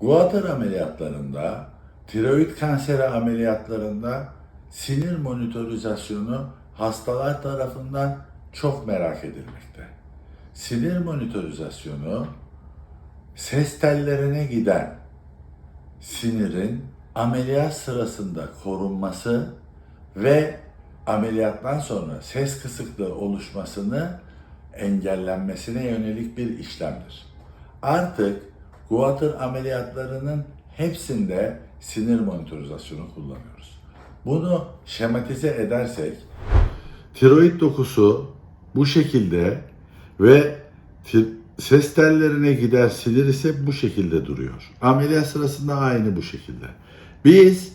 Guatr ameliyatlarında, tiroid kanseri ameliyatlarında sinir monitorizasyonu hastalar tarafından çok merak edilmekte. Sinir monitorizasyonu ses tellerine giden sinirin ameliyat sırasında korunması ve ameliyattan sonra ses kısıklığı oluşmasını engellenmesine yönelik bir işlemdir. Artık Guatr ameliyatlarının hepsinde sinir monitorizasyonu kullanıyoruz. Bunu şematize edersek tiroid dokusu bu şekilde ve ses tellerine gider sinir ise bu şekilde duruyor. Ameliyat sırasında aynı bu şekilde. Biz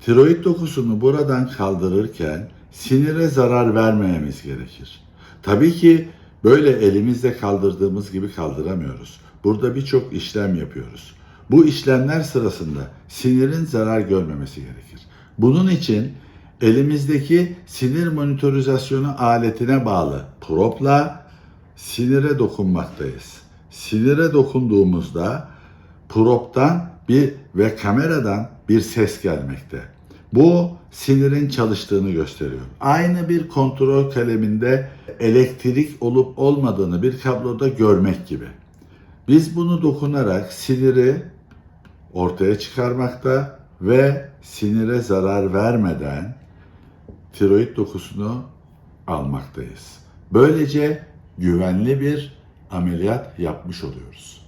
tiroid dokusunu buradan kaldırırken sinire zarar vermememiz gerekir. Tabii ki böyle elimizle kaldırdığımız gibi kaldıramıyoruz. Burada birçok işlem yapıyoruz. Bu işlemler sırasında sinirin zarar görmemesi gerekir. Bunun için elimizdeki sinir monitorizasyonu aletine bağlı propla sinire dokunmaktayız. Sinire dokunduğumuzda proptan bir ve kameradan bir ses gelmekte. Bu sinirin çalıştığını gösteriyor. Aynı bir kontrol kaleminde elektrik olup olmadığını bir kabloda görmek gibi. Biz bunu dokunarak siniri ortaya çıkarmakta ve sinire zarar vermeden tiroid dokusunu almaktayız. Böylece güvenli bir ameliyat yapmış oluyoruz.